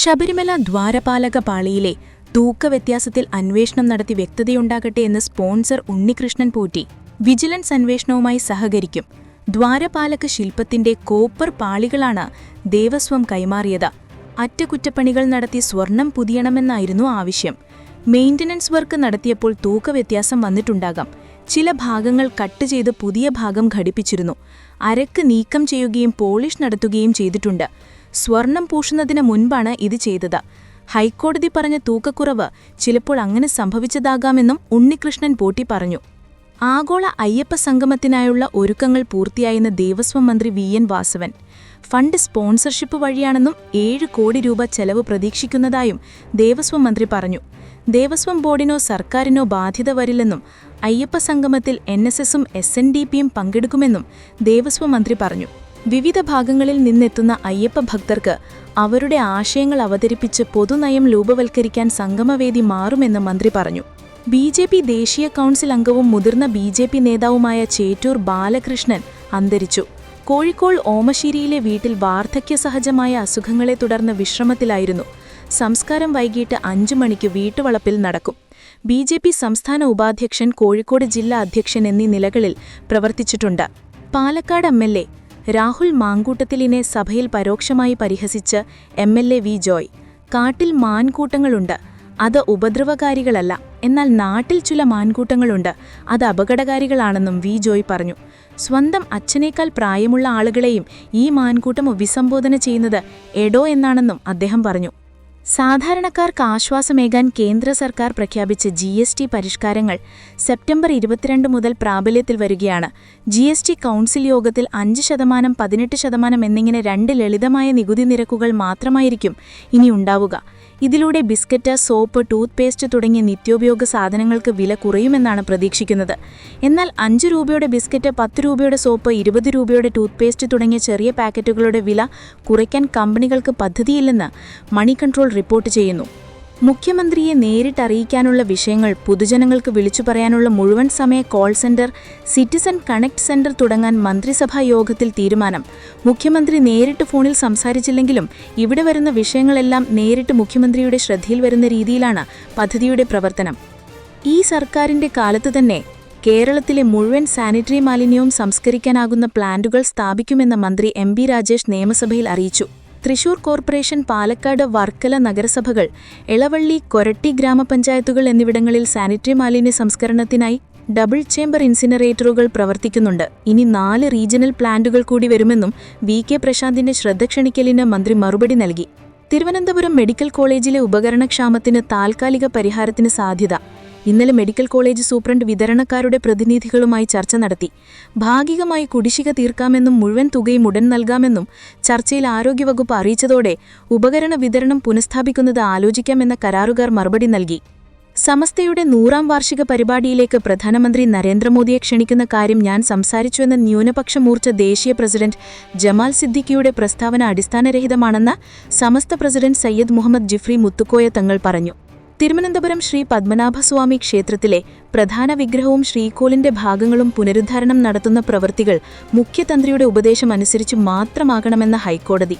ശബരിമല ദ്വാരപാലക പാളിയിലെ തൂക്കവ്യത്യാസത്തിൽ അന്വേഷണം നടത്തി വ്യക്തതയുണ്ടാകട്ടെ എന്ന് സ്പോൺസർ ഉണ്ണികൃഷ്ണൻ പോറ്റി വിജിലൻസ് അന്വേഷണവുമായി സഹകരിക്കും. ദ്വാരപാലക ശില്പത്തിന്റെ കോപ്പർ പാളികളാണ് ദേവസ്വം കൈമാറിയത്. അറ്റകുറ്റപ്പണികൾ നടത്തി സ്വർണം പുതിയണമെന്നായിരുന്നു ആവശ്യം. മെയിന്റനൻസ് വർക്ക് നടത്തിയപ്പോൾ തൂക്കവ്യത്യാസം വന്നിട്ടുണ്ടാകാം. ചില ഭാഗങ്ങൾ കട്ട് ചെയ്ത് പുതിയ ഭാഗം ഘടിപ്പിച്ചിരുന്നു. അരക്ക് നീക്കം ചെയ്യുകയും പോളിഷ് നടത്തുകയും ചെയ്തിട്ടുണ്ട്. സ്വർണം പൂശുന്നതിന് മുൻപാണ് ഇത് ചെയ്തത്. ഹൈക്കോടതി പറഞ്ഞ തൂക്കക്കുറവ് ചിലപ്പോൾ അങ്ങനെ സംഭവിച്ചതാകാമെന്നും ഉണ്ണികൃഷ്ണൻ പോട്ടി പറഞ്ഞു. ആഗോള അയ്യപ്പ സംഗമത്തിനായുള്ള ഒരുക്കങ്ങൾ പൂർത്തിയായെന്ന് ദേവസ്വം മന്ത്രി V. N. Vasavan. Fund sponsorship വഴിയാണെന്നും ഏഴ് കോടി രൂപ ചെലവ് പ്രതീക്ഷിക്കുന്നതായും ദേവസ്വം മന്ത്രി പറഞ്ഞു. ദേവസ്വം ബോർഡിനോ സർക്കാരിനോ ബാധ്യത വരില്ലെന്നും അയ്യപ്പ സംഗമത്തിൽ എൻ എസ് എസും എസ് എൻ ഡി പിയും പങ്കെടുക്കുമെന്നും ദേവസ്വം മന്ത്രി പറഞ്ഞു. വിവിധ ഭാഗങ്ങളിൽ നിന്നെത്തുന്ന അയ്യപ്പ ഭക്തർക്ക് അവരുടെ ആശയങ്ങൾ അവതരിപ്പിച്ച് പൊതുനയം രൂപവൽക്കരിക്കാൻ സംഗമവേദി മാറുമെന്ന് മന്ത്രി പറഞ്ഞു. ബി ജെ പി ദേശീയ കൗൺസിൽ അംഗവും മുതിർന്ന ബി ജെ പി നേതാവുമായ ചേറ്റൂർ ബാലകൃഷ്ണൻ അന്തരിച്ചു. കോഴിക്കോട് ഓമശ്ശേരിയിലെ വീട്ടിൽ വാർദ്ധക്യസഹജമായ അസുഖങ്ങളെ തുടർന്ന് വിശ്രമത്തിലായിരുന്നു. സംസ്കാരം വൈകിട്ട് അഞ്ചു മണിക്ക് വീട്ടുവളപ്പിൽ നടക്കും. ബി ജെ പി സംസ്ഥാന ഉപാധ്യക്ഷൻ കോഴിക്കോട് ജില്ലാ അധ്യക്ഷൻ എന്നീ നിലകളിൽ പ്രവർത്തിച്ചിട്ടുണ്ട്. Palakkad M L A Rahul മാങ്കൂട്ടത്തിലിനെ സഭയിൽ പരോക്ഷമായി പരിഹസിച്ച് M L A V Joy. കാട്ടിൽ മാൻകൂട്ടങ്ങളുണ്ട്. അത് ഉപദ്രവകാരികളല്ല. എന്നാൽ നാട്ടിൽ ചില മാൻകൂട്ടങ്ങളുണ്ട്. അത് അപകടകാരികളാണെന്നും വി ജോയ് പറഞ്ഞു. സ്വന്തം അച്ഛനേക്കാൾ പ്രായമുള്ള ആളുകളെയും ഈ മാൻകൂട്ടം അഭിസംബോധന ചെയ്യുന്നത് എഡോ എന്നാണെന്നും അദ്ദേഹം പറഞ്ഞു. സാധാരണക്കാർക്ക് ആശ്വാസമേകാൻ കേന്ദ്ര സർക്കാർ പ്രഖ്യാപിച്ച ജി എസ് ടി പരിഷ്കാരങ്ങൾ സെപ്റ്റംബർ ഇരുപത്തിരണ്ട് മുതൽ പ്രാബല്യത്തിൽ വരികയാണ്. ജി എസ് ടി കൗൺസിൽ യോഗത്തിൽ അഞ്ച് ശതമാനം പതിനെട്ട് ശതമാനം എന്നിങ്ങനെ രണ്ട് ലളിതമായ നികുതി നിരക്കുകൾ മാത്രമായിരിക്കും ഇനി ഉണ്ടാവുക. ഇതിലൂടെ ബിസ്ക്കറ്റ് സോപ്പ് ടൂത്ത് പേസ്റ്റ് തുടങ്ങിയ നിത്യോപയോഗ സാധനങ്ങൾക്ക് വില കുറയുമെന്നാണ് പ്രതീക്ഷിക്കുന്നത്. എന്നാൽ അഞ്ച് രൂപയുടെ ബിസ്ക്കറ്റ് പത്ത് രൂപയുടെ സോപ്പ് ഇരുപത് രൂപയുടെ ടൂത്ത് പേസ്റ്റ് തുടങ്ങിയ ചെറിയ പാക്കറ്റുകളുടെ വില കുറയ്ക്കാൻ കമ്പനികൾക്ക് പദ്ധതിയില്ലെന്ന് മണി കൺട്രോൾ റിപ്പോർട്ട് ചെയ്യുന്നു. മുഖ്യമന്ത്രിയെ നേരിട്ടറിയിക്കാനുള്ള വിഷയങ്ങൾ പൊതുജനങ്ങൾക്ക് വിളിച്ചു പറയാനുള്ള മുഴുവൻ സമയ call centre citizen connect centre തുടങ്ങാൻ മന്ത്രിസഭാ യോഗത്തിൽ തീരുമാനം. മുഖ്യമന്ത്രി നേരിട്ട് ഫോണിൽ സംസാരിച്ചില്ലെങ്കിലും ഇവിടെ വരുന്ന വിഷയങ്ങളെല്ലാം നേരിട്ട് മുഖ്യമന്ത്രിയുടെ ശ്രദ്ധയിൽ വരുന്ന രീതിയിലാണ് പദ്ധതിയുടെ പ്രവർത്തനം. ഈ സർക്കാരിന്റെ കാലത്തു തന്നെ കേരളത്തിലെ മുഴുവൻ സാനിറ്ററി മാലിന്യവും സംസ്കരിക്കാനാകുന്ന പ്ലാന്റുകൾ സ്ഥാപിക്കുമെന്ന് മന്ത്രി എം രാജേഷ് നിയമസഭയിൽ അറിയിച്ചു. തൃശൂർ കോർപ്പറേഷൻ പാലക്കാട് വർക്കല നഗരസഭകൾ ഇളവള്ളി കൊരട്ടി ഗ്രാമപഞ്ചായത്തുകൾ എന്നിവിടങ്ങളിൽ സാനിറ്ററി മാലിന്യ സംസ്കരണത്തിനായി ഡബിൾ ചേംബർ ഇൻസിനറേറ്ററുകൾ പ്രവർത്തിക്കുന്നുണ്ട്. ഇനി നാല് റീജിയണൽ പ്ലാന്റുകൾ കൂടി വരുമെന്നും വി കെ പ്രശാന്തിന്റെ ശ്രദ്ധ ക്ഷണിക്കലിന് മന്ത്രി മറുപടി നൽകി. തിരുവനന്തപുരം മെഡിക്കൽ കോളേജിലെ ഉപകരണക്ഷാമത്തിന് താൽക്കാലിക പരിഹാരത്തിന് സാധ്യത ഇന്നലെ മെഡിക്കൽ കോളേജ് സൂപ്രണ്ട് വിതരണക്കാരുടെ പ്രതിനിധികളുമായി ചർച്ച നടത്തി. ഭാഗികമായി കുടിശ്ശിക തീർക്കാമെന്നും മുഴുവൻ തുകയും ഉടൻ നൽകാമെന്നും ചർച്ചയിൽ ആരോഗ്യവകുപ്പ് അറിയിച്ചതോടെ ഉപകരണ വിതരണം പുനഃസ്ഥാപിക്കുന്നത് ആലോചിക്കാമെന്ന കരാറുകാർ മറുപടി നൽകി. സമസ്തയുടെ നൂറാം വാർഷിക പരിപാടിയിലേക്ക് പ്രധാനമന്ത്രി നരേന്ദ്രമോദിയെ ക്ഷണിക്കുന്ന കാര്യം ഞാൻ സംസാരിച്ചുവെന്ന ന്യൂനപക്ഷ മൂർച്ച ദേശീയ പ്രസിഡന്റ് ജമാൽ സിദ്ദിഖിയുടെ പ്രസ്താവന അടിസ്ഥാനരഹിതമാണെന്ന് സമസ്ത പ്രസിഡന്റ് സയ്യദ് മുഹമ്മദ് ജിഫ്രി മുത്തുക്കോയ തങ്ങൾ പറഞ്ഞു. തിരുവനന്തപുരം ശ്രീ പത്മനാഭസ്വാമി ക്ഷേത്രത്തിലെ പ്രധാന വിഗ്രഹവും ശ്രീകോലിന്റെ ഭാഗങ്ങളും പുനരുദ്ധാരണം നടത്തുന്ന പ്രവൃത്തികൾ മുഖ്യതന്ത്രിയുടെ ഉപദേശം അനുസരിച്ച് മാത്രമാകണമെന്ന ഹൈക്കോടതി.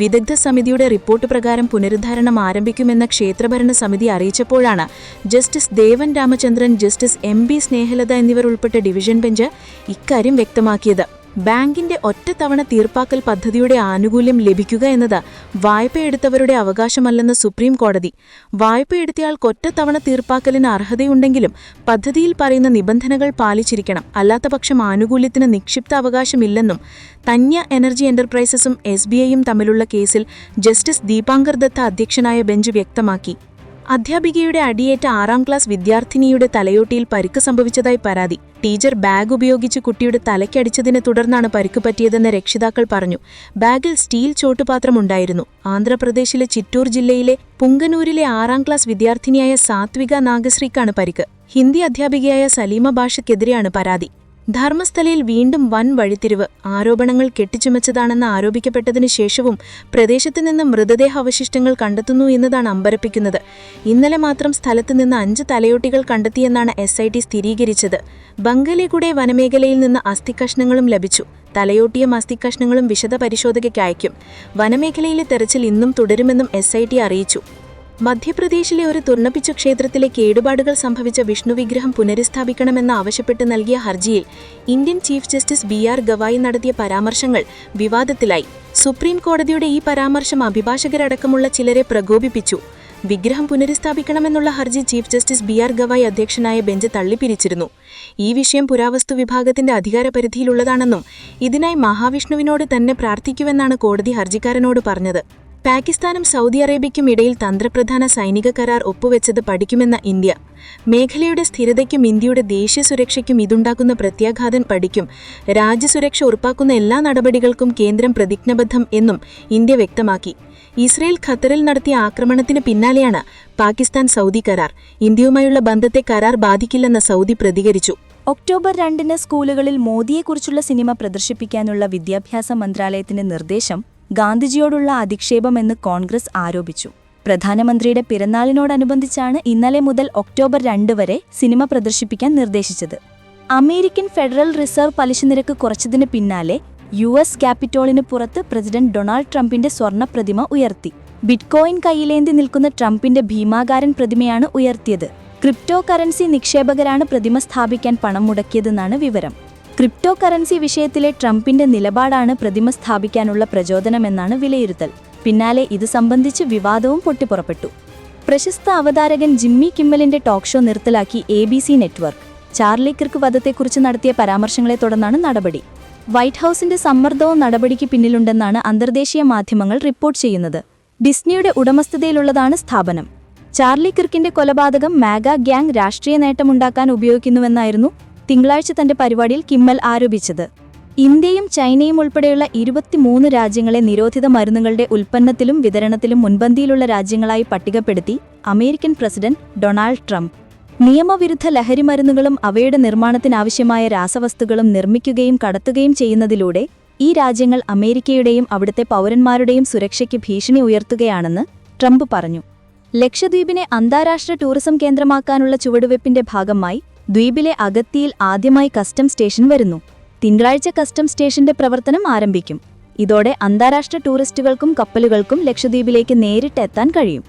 വിദഗ്ധ സമിതിയുടെ റിപ്പോർട്ട് പ്രകാരം പുനരുദ്ധാരണം ആരംഭിക്കുമെന്ന ക്ഷേത്രഭരണ സമിതി അറിയിച്ചപ്പോഴാണ് justice Devan Ramachandran justice M B Snehalatha എന്നിവർ ഉൾപ്പെട്ട ഡിവിഷൻ ബെഞ്ച് ഇക്കാര്യം വ്യക്തമാക്കിയത്. ബാങ്കിന്റെ ഒറ്റത്തവണ തീർപ്പാക്കൽ പദ്ധതിയുടെ ആനുകൂല്യം ലഭിക്കുക എന്നത് വായ്പയെടുത്തവരുടെ അവകാശമല്ലെന്ന് സുപ്രീം കോടതി വായ്പയെടുത്തയാൾക്ക് ഒറ്റത്തവണ തീർപ്പാക്കലിന് അർഹതയുണ്ടെങ്കിലും പദ്ധതിയിൽ പറയുന്ന നിബന്ധനകൾ പാലിച്ചിരിക്കണം. അല്ലാത്തപക്ഷം ആനുകൂല്യത്തിന് നിക്ഷിപ്ത അവകാശമില്ലെന്നും തന്യ എനർജി എന്റർപ്രൈസസും എസ് തമ്മിലുള്ള കേസിൽ ജസ്റ്റിസ് ദീപാങ്കർ ദത്ത അധ്യക്ഷനായ ബെഞ്ച് വ്യക്തമാക്കി. അധ്യാപികയുടെ അടിയേറ്റ ആറാം ക്ലാസ് വിദ്യാർത്ഥിനിയുടെ തലയോട്ടിയിൽ പരിക്ക് സംഭവിച്ചതായി പരാതി. ടീച്ചർ ബാഗ് ഉപയോഗിച്ച് കുട്ടിയുടെ തലയ്ക്കടിച്ചതിനെ തുടർന്നാണ് പരിക്ക് പറ്റിയതെന്ന് രക്ഷിതാക്കൾ പറഞ്ഞു. ബാഗിൽ സ്റ്റീൽ ചോട്ടുപാത്രം ഉണ്ടായിരുന്നു. ആന്ധ്രാപ്രദേശിലെ ചിറ്റൂർ ജില്ലയിലെ പുങ്കനൂരിലെ ആറാം ക്ലാസ് വിദ്യാർത്ഥിനിയായ സാത്വിക നാഗശ്രീക്കാണ് പരിക്ക്. ഹിന്ദി അധ്യാപികയായ സലീമ ഭാഷയ്ക്കെതിരെയാണ് പരാതി. ധർമ്മസ്ഥലയിൽ വീണ്ടും വൻ വഴിത്തിരിവ്. ആരോപണങ്ങൾ കെട്ടിച്ചുമച്ചതാണെന്ന് ആരോപിക്കപ്പെട്ടതിനു ശേഷവും പ്രദേശത്ത് നിന്ന് മൃതദേഹ അവശിഷ്ടങ്ങൾ കണ്ടെത്തുന്നു എന്നതാണ് അമ്പരപ്പിക്കുന്നത്. ഇന്നലെ മാത്രം സ്ഥലത്ത് നിന്ന് അഞ്ച് തലയോട്ടികൾ കണ്ടെത്തിയെന്നാണ് എസ് ഐ ടി സ്ഥിരീകരിച്ചത്. ബംഗലേകുടെ വനമേഖലയിൽ നിന്ന് അസ്ഥിക്കഷ്ണങ്ങളും ലഭിച്ചു. തലയോട്ടിയും അസ്ഥിക്കഷ്ണങ്ങളും വിശദ പരിശോധനയ്ക്ക് അയക്കും. വനമേഖലയിലെ തെരച്ചിൽ ഇന്നും തുടരുമെന്നും എസ് അറിയിച്ചു. മധ്യപ്രദേശിലെ ഒരു തുർണപ്പിച്ച ക്ഷേത്രത്തിലെ കേടുപാടുകൾ സംഭവിച്ച വിഷ്ണു വിഗ്രഹം പുനരുസ്ഥാപിക്കണമെന്ന് ആവശ്യപ്പെട്ട് നൽകിയ ഹർജിയിൽ Indian chief justice B R Gavai നടത്തിയ പരാമർശങ്ങൾ വിവാദത്തിലായി. സുപ്രീം കോടതിയുടെ ഈ പരാമർശം അഭിഭാഷകരടക്കമുള്ള ചിലരെ പ്രകോപിപ്പിച്ചു. വിഗ്രഹം പുനരുസ്ഥാപിക്കണമെന്നുള്ള ഹർജി chief justice B R Gavai അധ്യക്ഷനായ ബെഞ്ച് തള്ളിപ്പിരിച്ചിരുന്നു. ഈ വിഷയം പുരാവസ്തു വിഭാഗത്തിന്റെ അധികാരപരിധിയിലുള്ളതാണെന്നും ഇതിനായി മഹാവിഷ്ണുവിനോട് തന്നെ പ്രാർത്ഥിക്കുവെന്നാണ് കോടതി ഹർജിക്കാരനോട് പറഞ്ഞത്. പാകിസ്ഥാനും സൗദി അറേബ്യയ്ക്കും ഇടയിൽ തന്ത്രപ്രധാന സൈനിക കരാർ ഒപ്പുവെച്ചത് പഠിക്കുമെന്ന ഇന്ത്യ. മേഖലയുടെ സ്ഥിരതയ്ക്കും ഇന്ത്യയുടെ ദേശീയ സുരക്ഷയ്ക്കും ഇതുണ്ടാക്കുന്ന പ്രത്യാഘാതം പഠിക്കും. രാജ്യസുരക്ഷ ഉറപ്പാക്കുന്ന എല്ലാ നടപടികൾക്കും കേന്ദ്രം പ്രതിജ്ഞബദ്ധം എന്നും ഇന്ത്യ വ്യക്തമാക്കി. ഇസ്രയേൽ ഖത്തറിൽ നടത്തിയ ആക്രമണത്തിന് പിന്നാലെയാണ് പാകിസ്ഥാൻ സൗദി കരാർ. ഇന്ത്യയുമായുള്ള ബന്ധത്തെ കരാർ ബാധിക്കില്ലെന്ന് സൗദി പ്രതികരിച്ചു. ഒക്ടോബർ രണ്ടിന് സ്കൂളുകളിൽ മോദിയെക്കുറിച്ചുള്ള സിനിമ പ്രദർശിപ്പിക്കാനുള്ള വിദ്യാഭ്യാസ മന്ത്രാലയത്തിന്റെ നിർദ്ദേശം ഗാന്ധിജിയോടുള്ള അധിക്ഷേപമെന്ന് കോൺഗ്രസ് ആരോപിച്ചു. പ്രധാനമന്ത്രിയുടെ പിറന്നാളിനോടനുബന്ധിച്ചാണ് ഇന്നലെ മുതൽ ഒക്ടോബർ രണ്ട് വരെ സിനിമ പ്രദർശിപ്പിക്കാൻ നിർദ്ദേശിച്ചത്. അമേരിക്കൻ ഫെഡറൽ റിസർവ് പലിശ നിരക്ക് കുറച്ചതിന് പിന്നാലെ യു എസ് ക്യാപിറ്റോളിന് പുറത്ത് പ്രസിഡന്റ് ഡൊണാൾഡ് ട്രംപിന്റെ സ്വർണ പ്രതിമ ഉയർത്തി. ബിറ്റ്കോയിൻ കൈയിലേന്തി നിൽക്കുന്ന ട്രംപിന്റെ ഭീമാകാരൻ പ്രതിമയാണ് ഉയർത്തിയത്. ക്രിപ്റ്റോ കറൻസി നിക്ഷേപകരാണ് പ്രതിമ സ്ഥാപിക്കാൻ പണം മുടക്കിയതെന്നാണ് വിവരം. ക്രിപ്റ്റോ കറൻസി വിഷയത്തിലെ ട്രംപിന്റെ നിലപാടാണ് പ്രതിമ സ്ഥാപിക്കാനുള്ള പ്രചോദനമെന്നാണ് വിലയിരുത്തൽ. പിന്നാലെ ഇത് സംബന്ധിച്ച് വിവാദവും പൊട്ടിപ്പുറപ്പെട്ടു. പ്രശസ്ത അവതാരകൻ ജിമ്മി കിമ്മലിന്റെ ടോക്ക് ഷോ നിർത്തലാക്കി A B C network. Charlie Kirk വധത്തെക്കുറിച്ച് നടത്തിയ പരാമർശങ്ങളെ തുടർന്നാണ് നടപടി. വൈറ്റ് ഹൌസിന്റെ സമ്മർദ്ദവും നടപടിക്ക് പിന്നിലുണ്ടെന്നാണ് അന്തർദേശീയ മാധ്യമങ്ങൾ റിപ്പോർട്ട് ചെയ്യുന്നത്. ഡിസ്നിയുടെ ഉടമസ്ഥതയിലുള്ളതാണ് സ്ഥാപനം. ചാർലി കിർക്കിന്റെ കൊലപാതകം മാഗ ഗ്യാങ് രാഷ്ട്രീയ നേട്ടമുണ്ടാക്കാൻ ഉപയോഗിക്കുന്നുവെന്നായിരുന്നു തിങ്കളാഴ്ച തന്റെ പരിപാടിയിൽ കിമ്മൽ ആരോപിച്ചത്. ഇന്ത്യയും ചൈനയും ഉൾപ്പെടെയുള്ള ഇരുപത്തിമൂന്ന് രാജ്യങ്ങളെ നിരോധിത മരുന്നുകളുടെ ഉൽപ്പന്നത്തിലും വിതരണത്തിലും മുൻപന്തിയിലുള്ള രാജ്യങ്ങളായി പട്ടികപ്പെടുത്തി അമേരിക്കൻ പ്രസിഡന്റ് ഡൊണാൾഡ് ട്രംപ്. നിയമവിരുദ്ധ ലഹരി ലഹരിമരുന്നുകളും അവയുടെ നിർമ്മാണത്തിനാവശ്യമായ രാസവസ്തുക്കളും നിർമ്മിക്കുകയും കടത്തുകയും ചെയ്യുന്നതിലൂടെ ഈ രാജ്യങ്ങൾ അമേരിക്കയുടെയും അവിടുത്തെ പൗരന്മാരുടെയും സുരക്ഷയ്ക്ക് ഭീഷണി ഉയർത്തുകയാണെന്ന് ട്രംപ് പറഞ്ഞു. ലക്ഷദ്വീപിനെ അന്താരാഷ്ട്ര ടൂറിസം കേന്ദ്രമാക്കാനുള്ള ചുവടുവയ്പ്പിന്റെ ഭാഗമായി ദ്വീപിലെ അഗത്തിയിൽ ആദ്യമായി കസ്റ്റം സ്റ്റേഷൻ വരുന്നു. തിങ്കളാഴ്ച കസ്റ്റം സ്റ്റേഷന്റെ പ്രവർത്തനം ആരംഭിക്കും. ഇതോടെ അന്താരാഷ്ട്ര ടൂറിസ്റ്റുകൾക്കും കപ്പലുകൾക്കും ലക്ഷദ്വീപിലേക്ക് നേരിട്ട് എത്താൻ കഴിയും.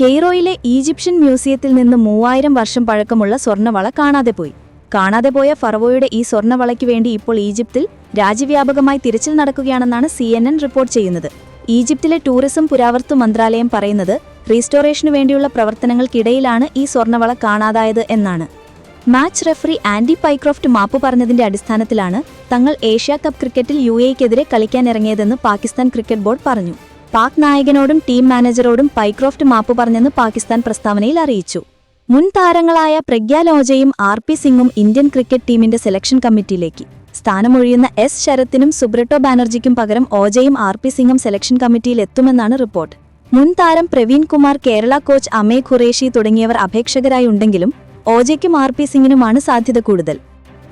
കെയ്റോയിലെ ഈജിപ്ഷ്യൻ മ്യൂസിയത്തിൽ നിന്ന് മൂവായിരം വർഷം പഴക്കമുള്ള സ്വർണവള കാണാതെ പോയി. കാണാതെ പോയ ഫറവോയുടെ ഈ സ്വർണവളയ്ക്ക് വേണ്ടി ഇപ്പോൾ ഈജിപ്തിൽ രാജ്യവ്യാപകമായി തിരച്ചിൽ നടക്കുകയാണെന്നാണ് സി റിപ്പോർട്ട് ചെയ്യുന്നത്. ഈജിപ്തിലെ ടൂറിസം പുരാവർത്തു മന്ത്രാലയം പറയുന്നത് റീസ്റ്റോറേഷനു വേണ്ടിയുള്ള പ്രവർത്തനങ്ങൾക്കിടയിലാണ് ഈ സ്വർണവള കാണാതായത് എന്നാണ്. മാച്ച് റെഫറി ആൻഡി പൈക്രോഫ്റ്റ് മാപ്പ് പറഞ്ഞതിന്റെ അടിസ്ഥാനത്തിലാണ് തങ്ങൾ ഏഷ്യാ കപ്പ് ക്രിക്കറ്റിൽ യു എക്കെതിരെ കളിക്കാനിറങ്ങിയതെന്ന് പാകിസ്ഥാൻ ക്രിക്കറ്റ് ബോർഡ് പറഞ്ഞു. പാക് നായകനോടും ടീം മാനേജറോടും പൈക്രോഫ്റ്റ് മാപ്പ് പറഞ്ഞെന്ന് പാകിസ്ഥാൻ പ്രസ്താവനയിൽ അറിയിച്ചു. മുൻ താരങ്ങളായ പ്രഗ്യാ ലോജയും ആർ പി സിംഗും ഇന്ത്യൻ ക്രിക്കറ്റ് ടീമിന്റെ സെലക്ഷൻ കമ്മിറ്റിയിലേക്ക്. സ്ഥാനമൊഴിയുന്ന എസ് ശരത്തിനും സുബ്രട്ടോ ബാനർജിക്കും പകരം ഓജയും ആർ പി സിംഗും സെലക്ഷൻ കമ്മിറ്റിയിൽ എത്തുമെന്നാണ് റിപ്പോർട്ട്. മുൻ താരം പ്രവീൺ കുമാർ കേരള കോച്ച് അമേ ഖുറേഷി തുടങ്ങിയവർ അപേക്ഷകരായി ഉണ്ടെങ്കിലും ഓജയ്ക്കും ആർ പി സിംഗിനുമാണ് സാധ്യത കൂടുതൽ.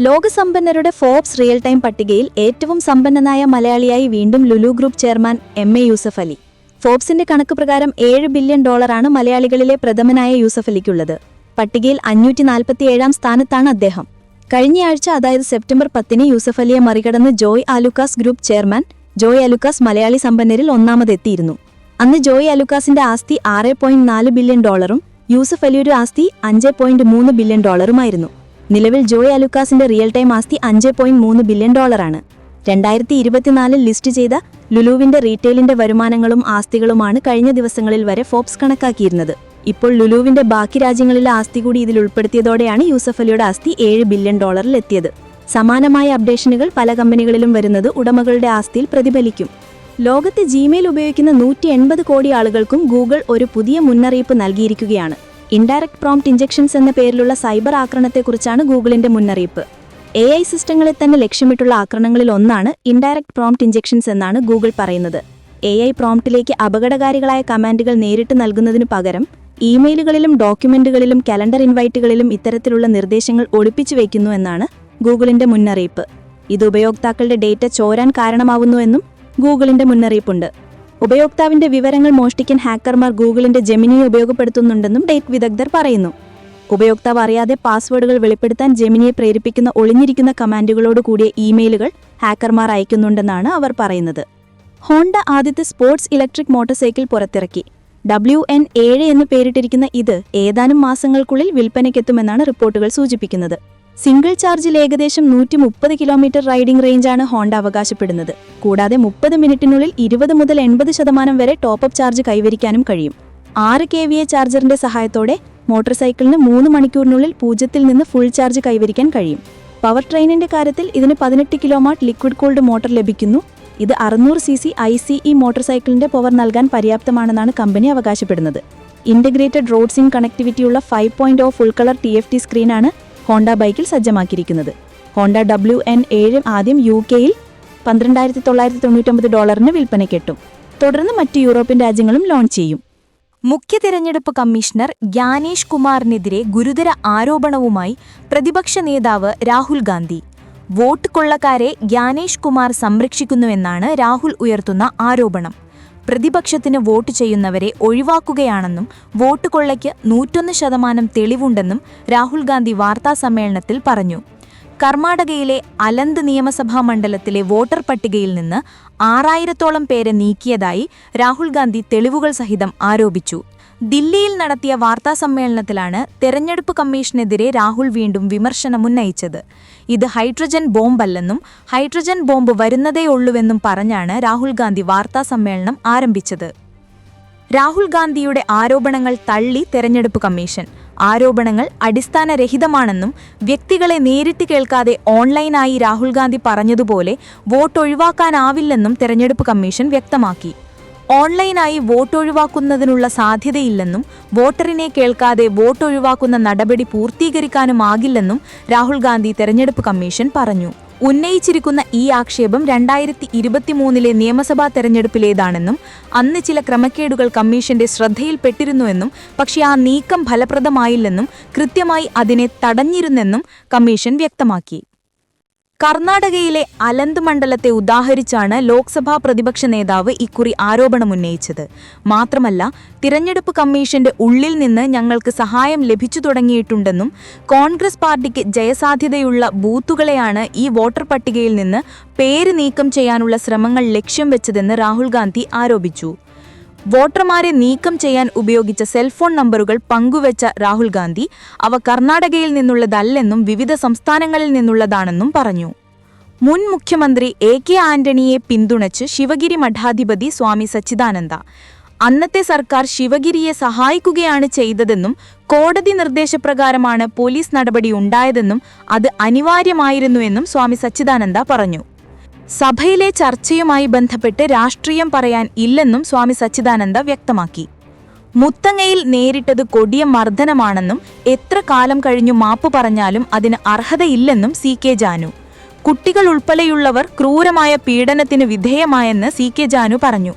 ലോകസമ്പന്നരുടെ ഫോബ്സ് റിയൽ ടൈം പട്ടികയിൽ ഏറ്റവും സമ്പന്നനായ മലയാളിയായി വീണ്ടും Lulu group chairman M A Yusuff Ali. ഫോബ്സിന്റെ കണക്ക് പ്രകാരം ഏഴ് ബില്യൺ ഡോളറാണ് മലയാളികളിലെ പ്രഥമനായ യൂസഫ് അലിക്കുള്ളത്. പട്ടികയിൽ അഞ്ഞൂറ്റി നാൽപ്പത്തിയേഴാം സ്ഥാനത്താണ് അദ്ദേഹം. കഴിഞ്ഞയാഴ്ച അതായത് സെപ്റ്റംബർ പത്തിന് യൂസഫ് അലിയെ മറികടന്ന് ജോയ് ആലുക്കാസ് ഗ്രൂപ്പ് ചെയർമാൻ ജോയ് അലുക്കാസ് മലയാളി സമ്പന്നരിൽ ഒന്നാമതെത്തിയിരുന്നു. അന്ന് ജോയ് അലുക്കാസിന്റെ ആസ്തി ആറ് ബില്യൺ ഡോളറും യൂസഫ് അലിയുടെ ആസ്തി അഞ്ച് പോയിന്റ് മൂന്ന് ബില്യൺ ഡോളറുമായിരുന്നു. നിലവിൽ ജോയ് അലുക്കാസിന്റെ റിയൽ ടൈം ആസ്തി അഞ്ച് പോയിന്റ് മൂന്ന് ബില്യൺ ഡോളറാണ്. രണ്ടായിരത്തി ഇരുപത്തിനാലിൽ ലിസ്റ്റ് ചെയ്ത ലുലുവിന്റെ റീറ്റെയിലിന്റെ വരുമാനങ്ങളും ആസ്തികളുമാണ് കഴിഞ്ഞ ദിവസങ്ങളിൽ വരെ ഫോബ്സ് കണക്കാക്കിയിരുന്നത്. ഇപ്പോൾ ലുലുവിന്റെ ബാക്കി രാജ്യങ്ങളിലെ ആസ്തി കൂടി ഇതിൽ ഉൾപ്പെടുത്തിയതോടെയാണ് യൂസഫ് അലിയുടെ ആസ്തി ഏഴ് ബില്യൺ ഡോളറിൽ എത്തിയത് സമാനമായ അപ്ഡേഷനുകൾ പല കമ്പനികളിലും വരുന്നത് ഉടമകളുടെ ആസ്തിയിൽ പ്രതിഫലിക്കും. ലോകത്തെ ജിമെയിൽ ഉപയോഗിക്കുന്ന നൂറ്റി എൺപത് കോടി ആളുകൾക്കും ഗൂഗിൾ ഒരു പുതിയ മുന്നറിയിപ്പ് നൽകിയിരിക്കുകയാണ്. ഇൻഡയറക്ട് പ്രോംപ്റ്റ് ഇഞ്ചക്ഷൻസ് എന്ന പേരിലുള്ള സൈബർ ആക്രമണത്തെക്കുറിച്ചാണ് ഗൂഗിളിന്റെ മുന്നറിയിപ്പ്. എ ഐ സിസ്റ്റങ്ങളെ തന്നെ ലക്ഷ്യമിട്ടുള്ള ആക്രമണങ്ങളിൽ ഒന്നാണ് ഇൻഡയറക്ട് പ്രോംപ്റ്റ് ഇഞ്ചക്ഷൻസ് എന്നാണ് ഗൂഗിൾ പറയുന്നത്. എ ഐ പ്രോംപ്റ്റിലേക്ക് അപകടകാരികളായ കമാൻഡുകൾ നേരിട്ട് നൽകുന്നതിനു പകരം ഇമെയിലുകളിലും ഡോക്യുമെന്റുകളിലും കലണ്ടർ ഇൻവൈറ്റുകളിലും ഇത്തരത്തിലുള്ള നിർദ്ദേശങ്ങൾ ഒളിപ്പിച്ചു വയ്ക്കുന്നു എന്നാണ് ഗൂഗിളിന്റെ മുന്നറിയിപ്പ്. ഇത് ഉപയോക്താക്കളുടെ ഡേറ്റ ചോരാൻ കാരണമാവുന്നുവെന്നും ഗൂഗിളിന്റെ മുന്നറിയിപ്പുണ്ട്. ഉപയോക്താവിന്റെ വിവരങ്ങൾ മോഷ്ടിക്കാൻ ഹാക്കർമാർ ഗൂഗിളിന്റെ ജെമിനിയെ ഉപയോഗപ്പെടുത്തുന്നുണ്ടെന്നും ഡേറ്റ് വിദഗ്ധർ പറയുന്നു. ഉപയോക്താവ് അറിയാതെ പാസ്വേഡുകൾ വെളിപ്പെടുത്താൻ ജെമിനിയെ പ്രേരിപ്പിക്കുന്ന ഒളിഞ്ഞിരിക്കുന്ന കമാൻഡുകളോട് കൂടിയ ഇമെയിലുകൾ ഹാക്കർമാർ അയക്കുന്നുണ്ടെന്നാണ് അവർ പറയുന്നത്. ഹോണ്ട ആദ്യത്തെ സ്പോർട്സ് ഇലക്ട്രിക് മോട്ടോർ സൈക്കിൾ പുറത്തിറക്കി. ഡബ്ല്യു എൻ ഏഴ് എന്ന് പേരിട്ടിരിക്കുന്ന ഇത് ഏതാനും മാസങ്ങൾക്കുള്ളിൽ വിൽപ്പനയ്ക്കെത്തുമെന്നാണ് റിപ്പോർട്ടുകൾ സൂചിപ്പിക്കുന്നത്. സിംഗിൾ ചാർജിൽ ഏകദേശം നൂറ്റി മുപ്പത് കിലോമീറ്റർ റൈഡിംഗ് റേഞ്ചാണ് ഹോണ്ട അവകാശപ്പെടുന്നത്. കൂടാതെ മുപ്പത് മിനിറ്റിനുള്ളിൽ ഇരുപത് മുതൽ എൺപത് ശതമാനം വരെ ടോപ്പ് ചാർജ് കൈവരിക്കാനും കഴിയും. ആറ് കെ വി എ ചാർജറിന്റെ സഹായത്തോടെ മോട്ടോർ സൈക്കിളിന് മൂന്ന് മണിക്കൂറിനുള്ളിൽ പൂജ്യത്തിൽ നിന്ന് ഫുൾ ചാർജ് കൈവരിക്കാൻ കഴിയും. പവർ ട്രെയിനിന്റെ കാര്യത്തിൽ ഇതിന് പതിനെട്ട് കിലോമാട്ട് ലിക്വിഡ് കൂൾഡ് മോട്ടോർ ലഭിക്കുന്നു. ഇത് അറുന്നൂറ് C C I C E motor സൈക്കിളിന്റെ പവർ നൽകാൻ പര്യാപ്തമാണെന്നാണ് കമ്പനി അവകാശപ്പെടുന്നത്. Integrated RoadSync കണക്ടിവിറ്റിയുള്ള five point oh full colour T F T സ്ക്രീനാണ് Honda ബൈക്കിൽ സജ്ജമാക്കിയിരിക്കുന്നത്. ഹോണ്ട ഡബ്ല്യു എൻ ഏഴ് ആദ്യം യു കെയിൽ പന്ത്രണ്ടായിരത്തി തൊള്ളായിരത്തി തൊണ്ണൂറ്റൊമ്പത് ഡോളറിന് വിൽപ്പനയ്ക്കെട്ടും തുടർന്ന് മറ്റ് യൂറോപ്യൻ രാജ്യങ്ങളും ലോഞ്ച് ചെയ്യും. മുഖ്യ തിരഞ്ഞെടുപ്പ് കമ്മീഷണർ ജ്ഞാനേഷ് കുമാറിനെതിരെ ഗുരുതര ആരോപണവുമായി പ്രതിപക്ഷ നേതാവ് രാഹുൽ ഗാന്ധി. വോട്ട് കൊള്ളക്കാരെ ജ്ഞാനേഷ് കുമാർ സംരക്ഷിക്കുന്നുവെന്നാണ് രാഹുൽ ഉയർത്തുന്ന ആരോപണം. പ്രതിപക്ഷത്തിന് വോട്ട് ചെയ്യുന്നവരെ ഒഴിവാക്കുകയാണെന്നും വോട്ട് കൊള്ളയ്ക്ക് നൂറ്റൊന്ന് ശതമാനം തെളിവുണ്ടെന്നും രാഹുൽ ഗാന്ധി വാർത്താസമ്മേളനത്തിൽ പറഞ്ഞു. കർണാടകയിലെ അലന്ത് നിയമസഭാ മണ്ഡലത്തിലെ വോട്ടർ പട്ടികയിൽ നിന്ന് ആറായിരത്തോളം പേരെ നീക്കിയതായി രാഹുൽ ഗാന്ധി തെളിവുകൾ സഹിതം ആരോപിച്ചു. ദില്ലിയിൽ നടത്തിയ വാർത്താസമ്മേളനത്തിലാണ് തെരഞ്ഞെടുപ്പ് കമ്മീഷനെതിരെ രാഹുൽ വീണ്ടും വിമർശനമുന്നയിച്ചത് ഇത് ഹൈഡ്രജൻ ബോംബല്ലെന്നും ഹൈഡ്രജൻ ബോംബ് വരുന്നതേയുള്ളൂവെന്നും പറഞ്ഞാണ് രാഹുൽ ഗാന്ധി വാർത്താസമ്മേളനം ആരംഭിച്ചത്. രാഹുൽ ഗാന്ധിയുടെ ആരോപണങ്ങൾ തള്ളി തെരഞ്ഞെടുപ്പ് കമ്മീഷൻ. ആരോപണങ്ങൾ അടിസ്ഥാനരഹിതമാണെന്നും വ്യക്തികളെ നേരിട്ട് കേൾക്കാതെ ഓൺലൈനായി രാഹുൽ ഗാന്ധി പറഞ്ഞതുപോലെ വോട്ടൊഴിവാക്കാനാവില്ലെന്നും തെരഞ്ഞെടുപ്പ് കമ്മീഷൻ വ്യക്തമാക്കി. ഓൺലൈനായി വോട്ട് വോട്ടൊഴിവാക്കുന്നതിനുള്ള സാധ്യതയില്ലെന്നും വോട്ടറിനെ കേൾക്കാതെ വോട്ട് വോട്ടൊഴിവാക്കുന്ന നടപടി പൂർത്തീകരിക്കാനുമാകില്ലെന്നും രാഹുൽ ഗാന്ധി തെരഞ്ഞെടുപ്പ് കമ്മീഷൻ പറഞ്ഞു. ഉന്നയിച്ചിരിക്കുന്ന ഈ ആക്ഷേപം രണ്ടായിരത്തി ഇരുപത്തിമൂന്നിലെ നിയമസഭാ തെരഞ്ഞെടുപ്പിലേതാണെന്നും അന്ന് ചില ക്രമക്കേടുകൾ കമ്മീഷന്റെ ശ്രദ്ധയിൽപ്പെട്ടിരുന്നുവെന്നും പക്ഷേ ആ നീക്കം ഫലപ്രദമായില്ലെന്നും കൃത്യമായി അതിനെ തടഞ്ഞിരുന്നെന്നും കമ്മീഷൻ വ്യക്തമാക്കി. കർണാടകയിലെ അലന്ത് മണ്ഡലത്തെ ഉദാഹരിച്ചാണ് ലോക്സഭാ പ്രതിപക്ഷ നേതാവ് ഇക്കുറി ആരോപണമുന്നയിച്ചത് മാത്രമല്ല തിരഞ്ഞെടുപ്പ് കമ്മീഷന്റെ ഉള്ളിൽ നിന്ന് ഞങ്ങൾക്ക് സഹായം ലഭിച്ചു തുടങ്ങിയിട്ടുണ്ടെന്നും കോൺഗ്രസ് പാർട്ടിക്ക് ജയസാധ്യതയുള്ള ബൂത്തുകളെയാണ് ഈ വോട്ടർ പട്ടികയിൽ നിന്ന് പേര് നീക്കം ചെയ്യാനുള്ള ശ്രമങ്ങൾ ലക്ഷ്യം വെച്ചതെന്ന് രാഹുൽ ഗാന്ധി ആരോപിച്ചു. വോട്ടർമാരെ നീക്കം ചെയ്യാൻ ഉപയോഗിച്ച സെൽഫോൺ നമ്പറുകൾ പങ്കുവച്ച രാഹുൽ ഗാന്ധി അവ കർണാടകയിൽ നിന്നുള്ളതല്ലെന്നും വിവിധ സംസ്ഥാനങ്ങളിൽ നിന്നുള്ളതാണെന്നും പറഞ്ഞു. മുൻ മുഖ്യമന്ത്രി എ കെ ആന്റണിയെ പിന്തുണച്ച് ശിവഗിരി മഠാധിപതി സ്വാമി സച്ചിദാനന്ദ. അന്നത്തെ സർക്കാർ ശിവഗിരിയെ സഹായിക്കുകയാണ് ചെയ്തതെന്നും കോടതി നിർദ്ദേശപ്രകാരമാണ് പോലീസ് നടപടി ഉണ്ടായതെന്നും അത് അനിവാര്യമായിരുന്നുവെന്നും സ്വാമി സച്ചിദാനന്ദ പറഞ്ഞു. സഭയിലെ ചർച്ചയുമായി ബന്ധപ്പെട്ട് രാഷ്ട്രീയം പറയാൻ ഇല്ലെന്നും സ്വാമി സച്ചിദാനന്ദ വ്യക്തമാക്കി. മുത്തങ്ങയിൽ നേരിട്ടത് കൊടിയ മർദ്ദനമാണെന്നും എത്ര കാലം കഴിഞ്ഞു മാപ്പ് പറഞ്ഞാലും അതിന് അർഹതയില്ലെന്നും സി കെ ജാനു. കുട്ടികൾ ഉൾപ്പെടെയുള്ളവർ ക്രൂരമായ പീഡനത്തിന് വിധേയമായെന്ന് സി കെ ജാനു പറഞ്ഞു.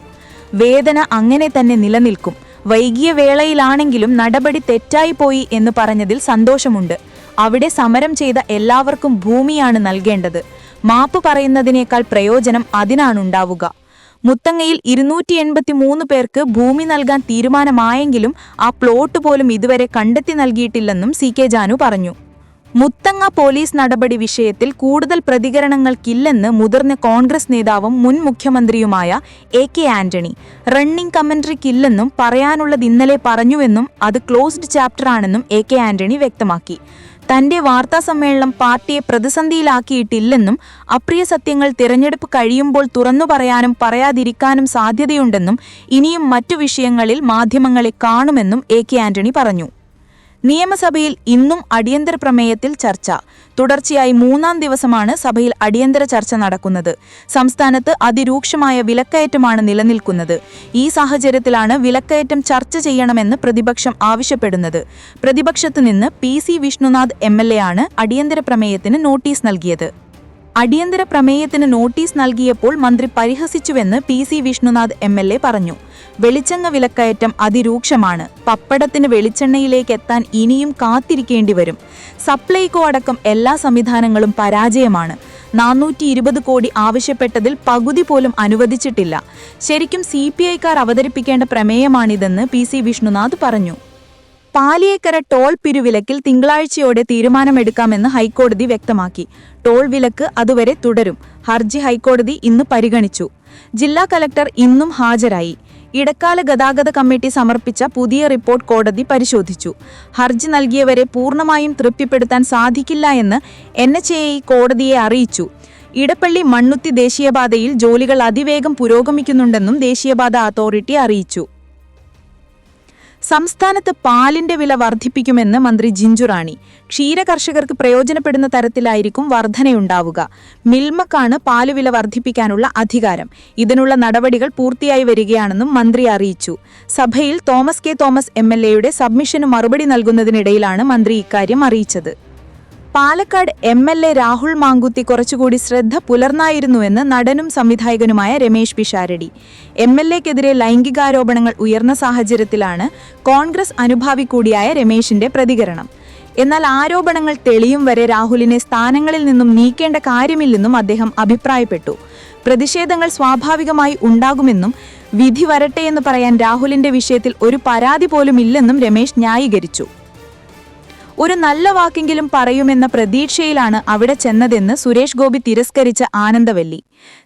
വേദന അങ്ങനെ തന്നെ നിലനിൽക്കും. വൈകിയ വേളയിലാണെങ്കിലും നടപടി തെറ്റായിപ്പോയി എന്ന് പറഞ്ഞതിൽ സന്തോഷമുണ്ട്. അവിടെ സമരം ചെയ്ത എല്ലാവർക്കും ഭൂമിയാണ് നൽകേണ്ടത്. മാപ്പ് പറയുന്നതിനേക്കാൾ പ്രയോജനം അതിനാണുണ്ടാവുക. മുത്തങ്ങയിൽ ഇരുന്നൂറ്റി എൺപത്തി മൂന്ന് പേർക്ക് ഭൂമി നൽകാൻ തീരുമാനമായെങ്കിലും ആ പ്ലോട്ട് പോലും ഇതുവരെ കണ്ടെത്തി നൽകിയിട്ടില്ലെന്നും സി കെ ജാനു പറഞ്ഞു. മുത്തങ്ങ പോലീസ് നടപടി വിഷയത്തിൽ കൂടുതൽ പ്രതികരണങ്ങൾക്കില്ലെന്ന് മുതിർന്ന കോൺഗ്രസ് നേതാവും മുൻ മുഖ്യമന്ത്രിയുമായ എ കെ ആന്റണി. റണ്ണിംഗ് കമന്ററിക്കില്ലെന്നും പറയാനുള്ളത് ഇന്നലെ പറഞ്ഞുവെന്നും അത് ക്ലോസ്ഡ് ചാപ്റ്ററാണെന്നും എ കെ ആന്റണി വ്യക്തമാക്കി. തന്റെ വാർത്താസമ്മേളനം പാർട്ടിയെ പ്രതിസന്ധിയിലാക്കിയിട്ടില്ലെന്നും അപ്രിയ സത്യങ്ങൾ തിരഞ്ഞെടുപ്പ് കഴിയുമ്പോൾ തുറന്നു പറയാനും പറയാതിരിക്കാനും സാധ്യതയുണ്ടെന്നും ഇനിയും മറ്റു വിഷയങ്ങളിൽ മാധ്യമങ്ങളെ കാണുമെന്നും എ കെ ആന്റണി പറഞ്ഞു. നിയമസഭയിൽ ഇന്നും അടിയന്തര പ്രമേയത്തിൽ ചർച്ച. തുടർച്ചയായി മൂന്നാം ദിവസമാണ് സഭയിൽ അടിയന്തര ചർച്ച നടക്കുന്നത്. സംസ്ഥാനത്ത് അതിരൂക്ഷമായ വിലക്കയറ്റമാണ് നിലനിൽക്കുന്നത്. ഈ സാഹചര്യത്തിലാണ് വിലക്കയറ്റം ചർച്ച ചെയ്യണമെന്ന് പ്രതിപക്ഷം ആവശ്യപ്പെടുന്നത്. പ്രതിപക്ഷത്തു നിന്ന് P C Vishnunath M L A ആണ് അടിയന്തര പ്രമേയത്തിന് നോട്ടീസ് നൽകിയത്. അടിയന്തര പ്രമേയത്തിന് നോട്ടീസ് നൽകിയപ്പോൾ മന്ത്രി പരിഹസിച്ചുവെന്ന് P C Vishnunath M L A പറഞ്ഞു. വെളിച്ചെണ്ണ വിലക്കയറ്റം അതിരൂക്ഷമാണ്. പപ്പടത്തിന് വെളിച്ചെണ്ണയിലേക്ക് എത്താൻ ഇനിയും കാത്തിരിക്കേണ്ടി വരും. സപ്ലൈകോ അടക്കം എല്ലാ സംവിധാനങ്ങളും പരാജയമാണ്. നാനൂറ്റി ഇരുപത് കോടി ആവശ്യപ്പെട്ടതിൽ പകുതി പോലും അനുവദിച്ചിട്ടില്ല. ശരിക്കും സി പി ഐക്കാർ അവതരിപ്പിക്കേണ്ട പ്രമേയമാണിതെന്ന് പി സി വിഷ്ണുനാഥ് പറഞ്ഞു. പാലിയേക്കര ടോൾ പിരിവിലക്കിൽ തിങ്കളാഴ്ചയോടെ തീരുമാനമെടുക്കാമെന്ന് ഹൈക്കോടതി വ്യക്തമാക്കി. ടോൾ വിലക്ക് അതുവരെ തുടരും. ഹർജി ഹൈക്കോടതി ഇന്ന് പരിഗണിച്ചു. ജില്ലാ കലക്ടർ ഇന്നും ഹാജരായി. ഇടക്കാല ഗതാഗത കമ്മിറ്റി സമർപ്പിച്ച പുതിയ റിപ്പോർട്ട് കോടതി പരിശോധിച്ചു. ഹർജി നൽകിയവരെ പൂർണമായും തൃപ്തിപ്പെടുത്താൻ സാധിക്കില്ല എന്ന് എൻ എച്ച് എ കോടതിയെ അറിയിച്ചു. ഇടപ്പള്ളി മണ്ണുത്തി ദേശീയപാതയിൽ ജോലികൾ അതിവേഗം പുരോഗമിക്കുന്നുണ്ടെന്നും ദേശീയപാത അതോറിറ്റി അറിയിച്ചു. സംസ്ഥാനത്ത് പാലിന്റെ വില വർദ്ധിപ്പിക്കുമെന്ന് മന്ത്രി ജിഞ്ചുറാണി ക്ഷീര കർഷകർക്ക് പ്രയോജനപ്പെടുന്ന തരത്തിലായിരിക്കും വർധനയുണ്ടാവുക. മിൽമക്കാണ് പാലുവില വർദ്ധിപ്പിക്കാനുള്ള അധികാരം. ഇതിനുള്ള നടപടികൾ പൂർത്തിയായി വരികയാണെന്നും മന്ത്രി അറിയിച്ചു. സഭയിൽ Thomas K Thomas M L എയുടെ സബ്മിഷന് മറുപടി നൽകുന്നതിനിടയിലാണ് മന്ത്രി ഇക്കാര്യം അറിയിച്ചത്. Palakkad M L A Rahul മാങ്കുത്തി കുറച്ചുകൂടി ശ്രദ്ധ പുലർന്നായിരുന്നുവെന്ന് നടനും സംവിധായകനുമായ രമേശ് പിഷാരടി. എം എൽ എക്കെതിരെ ലൈംഗികാരോപണങ്ങൾ ഉയർന്ന സാഹചര്യത്തിലാണ് കോൺഗ്രസ് അനുഭാവി കൂടിയായ രമേശിന്റെ പ്രതികരണം. എന്നാൽ ആരോപണങ്ങൾ തെളിയും വരെ രാഹുലിനെ സ്ഥാനങ്ങളിൽ നിന്നും നീക്കേണ്ട കാര്യമില്ലെന്നും അദ്ദേഹം അഭിപ്രായപ്പെട്ടു. പ്രതിഷേധങ്ങൾ സ്വാഭാവികമായി ഉണ്ടാകുമെന്നും വിധി വരട്ടെ എന്ന് പറയാൻ രാഹുലിന്റെ വിഷയത്തിൽ ഒരു പരാതി പോലും ഇല്ലെന്നും രമേശ് ന്യായീകരിച്ചു. ഒരു നല്ല വാക്കെങ്കിലും പറയുമെന്ന പ്രതീക്ഷയിലാണ് അവിടെ ചെന്നതെന്ന് സുരേഷ് ഗോപി തിരസ്കരിച്ച ആനന്ദവല്ലി.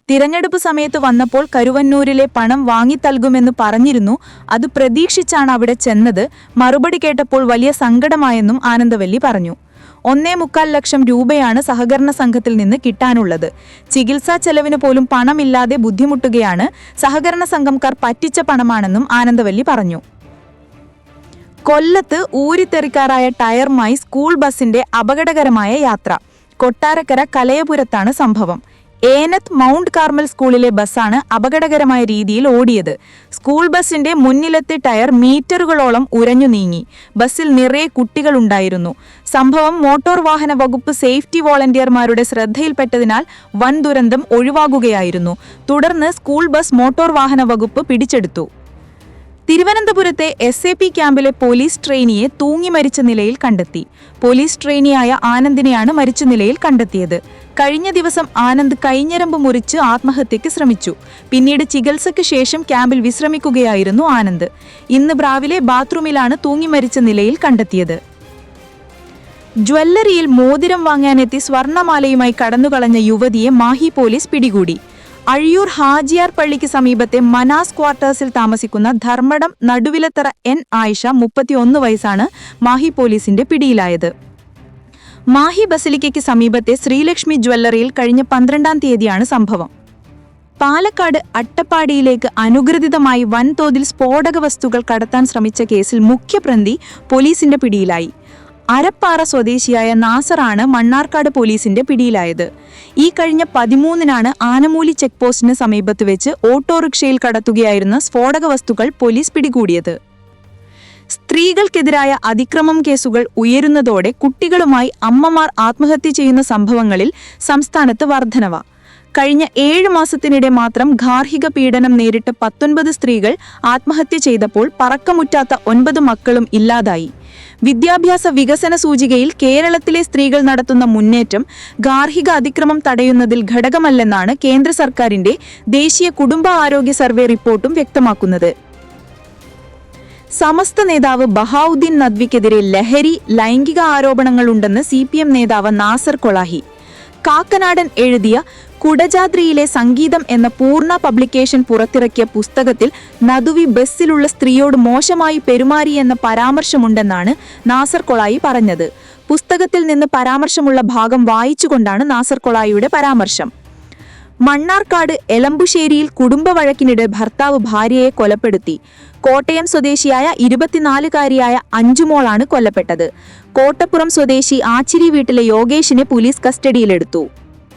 തിരഞ്ഞെടുപ്പ് സമയത്ത് വന്നപ്പോൾ കരുവന്നൂരിലെ പണം വാങ്ങിത്തൽകുമെന്ന് പറഞ്ഞിരുന്നു. അത് പ്രതീക്ഷിച്ചാണ് അവിടെ ചെന്നത്. മറുപടി കേട്ടപ്പോൾ വലിയ സങ്കടമായെന്നും ആനന്ദവല്ലി പറഞ്ഞു. ഒന്നേ മുക്കാൽ ലക്ഷം രൂപയാണ് സഹകരണ സംഘത്തിൽ നിന്ന് കിട്ടാനുള്ളത്. ചികിത്സാ ചെലവിന് പോലും പണമില്ലാതെ ബുദ്ധിമുട്ടുകയാണ് സഹകരണ സംഘംക്കാർ പറ്റിച്ച പണമാണെന്നും ആനന്ദവല്ലി പറഞ്ഞു. കൊല്ലത്ത് ഊരിത്തെറിക്കാറായ ടയറുമായി സ്കൂൾ ബസിന്റെ അപകടകരമായ യാത്ര. കൊട്ടാരക്കര കലയപുരത്താണ് സംഭവം. ഏനത്ത് മൗണ്ട് കാർമൽ സ്കൂളിലെ ബസ്സാണ് അപകടകരമായ രീതിയിൽ ഓടിയത്. സ്കൂൾ ബസിന്റെ മുന്നിലത്തെ ടയർ മീറ്ററുകളോളം ഉരഞ്ഞു നീങ്ങി. ബസ്സിൽ നിറയെ കുട്ടികളുണ്ടായിരുന്നു. സംഭവം മോട്ടോർ വാഹന വകുപ്പ് സേഫ്റ്റി വോളണ്ടിയർമാരുടെ ശ്രദ്ധയിൽപ്പെട്ടതിനാൽ വൻ ദുരന്തം ഒഴിവാകുകയായിരുന്നു. തുടർന്ന് സ്കൂൾ ബസ് മോട്ടോർ വാഹന വകുപ്പ് പിടിച്ചെടുത്തു. തിരുവനന്തപുരത്തെ എസ് എ പി ക്യാമ്പിലെ പോലീസ് ട്രെയിനിയെ തൂങ്ങി മരിച്ച നിലയിൽ കണ്ടെത്തി. പോലീസ് ട്രെയിനിയായ ആനന്ദിനെയാണ് മരിച്ച നിലയിൽ കണ്ടെത്തിയത്. കഴിഞ്ഞ ദിവസം ആനന്ദ് കൈഞ്ഞരമ്പ് മുറിച്ച് ആത്മഹത്യയ്ക്ക് ശ്രമിച്ചു. പിന്നീട് ചികിത്സയ്ക്ക് ശേഷം ക്യാമ്പിൽ വിശ്രമിക്കുകയായിരുന്നു ആനന്ദ്. ഇന്ന് ബ്രാവിലെ ബാത്റൂമിലാണ് തൂങ്ങി മരിച്ച നിലയിൽ കണ്ടെത്തിയത്. ജ്വല്ലറിയിൽ മോതിരം വാങ്ങാനെത്തി സ്വർണമാലയുമായി കടന്നുകളഞ്ഞ യുവതിയെ മാഹി പോലീസ് പിടികൂടി. അഴിയൂർ ഹാജിയാർ പള്ളിക്ക് സമീപത്തെ മനാസ് ക്വാർട്ടേഴ്സിൽ താമസിക്കുന്ന ധർമ്മടം നടുവിലത്തറ എൻ ആയിഷ മുപ്പത്തിയൊന്ന് വയസ്സാണ് മാഹി പോലീസിന്റെ പിടിയിലായത്. മാഹി ബസലിക്കയ്ക്ക് സമീപത്തെ ശ്രീലക്ഷ്മി ജ്വല്ലറിയിൽ കഴിഞ്ഞ പന്ത്രണ്ടാം തീയതിയാണ് സംഭവം. പാലക്കാട് അട്ടപ്പാടിയിലേക്ക് അനുഗ്രഥിതമായി വൻതോതിൽ സ്ഫോടക വസ്തുക്കൾ കടത്താൻ ശ്രമിച്ച കേസിൽ മുഖ്യപ്രതി പോലീസിന്റെ പിടിയിലായി. അരപ്പാറ സ്വദേശിയായ നാസറാണ് മണ്ണാർക്കാട് പോലീസിന്റെ പിടിയിലായത്. ഈ കഴിഞ്ഞ പതിമൂന്നിനാണ് ആനമൂലി ചെക്ക് പോസ്റ്റിന് സമീപത്ത് വെച്ച് ഓട്ടോറിക്ഷയിൽ കടത്തുകയായിരുന്ന സ്ഫോടക വസ്തുക്കൾ പോലീസ് പിടികൂടിയത്. സ്ത്രീകൾക്കെതിരായ അതിക്രമം കേസുകൾ ഉയരുന്നതോടെ കുട്ടികളുമായി അമ്മമാർ ആത്മഹത്യ ചെയ്യുന്ന സംഭവങ്ങളിൽ സംസ്ഥാനത്ത് വർധനവ. കഴിഞ്ഞ ഏഴ് മാസത്തിനിടെ മാത്രം ഗാർഹിക പീഡനം നേരിട്ട് പത്തൊൻപത് സ്ത്രീകൾ ആത്മഹത്യ ചെയ്തപ്പോൾ പറക്കമുറ്റാത്ത ഒൻപത് മക്കളും ഇല്ലാതായി. വിദ്യാഭ്യാസ വികസന സൂചികയിൽ കേരളത്തിലെ സ്ത്രീകൾ നടത്തുന്ന മുന്നേറ്റം ഗാർഹിക അതിക്രമം തടയുന്നതിൽ ഘടകമല്ലെന്നാണ് കേന്ദ്ര സർക്കാരിന്റെ ദേശീയ കുടുംബ ആരോഗ്യ സർവേ റിപ്പോർട്ടും വ്യക്തമാക്കുന്നത്. സമസ്ത നേതാവ് ബഹാവുദ്ദീൻ നദ്വിക്കെതിരെ ലഹരി ലൈംഗിക ആരോപണങ്ങളുണ്ടെന്ന് സി പി എം നേതാവ് നാസർ കൊളാഹി. കാക്കനാടൻ എഴുതിയ കുടജാദ്രിയിലെ സംഗീതം എന്ന പൂർണ പബ്ലിക്കേഷൻ പുറത്തിറക്കിയ പുസ്തകത്തിൽ നദുവി ബസ്സിലുള്ള സ്ത്രീയോട് മോശമായി പെരുമാറി എന്ന പരാമർശമുണ്ടെന്നാണ് നാസർ കൊളായി പറഞ്ഞത്. പുസ്തകത്തിൽ നിന്ന് പരാമർശമുള്ള ഭാഗം വായിച്ചുകൊണ്ടാണ് നാസർ കൊളായിയുടെ പരാമർശം. മണ്ണാർക്കാട് എലമ്പുശ്ശേരിയിൽ കുടുംബ വഴക്കിനിടെ ഭർത്താവ് ഭാര്യയെ കൊലപ്പെടുത്തി. കോട്ടയം സ്വദേശിയായ ഇരുപത്തിനാലുകാരിയായ അഞ്ചുമോളാണ് കൊല്ലപ്പെട്ടത്. കോട്ടപ്പുറം സ്വദേശി ആച്ചിരി വീട്ടിലെ യോഗേഷിനെ പോലീസ് കസ്റ്റഡിയിലെടുത്തു.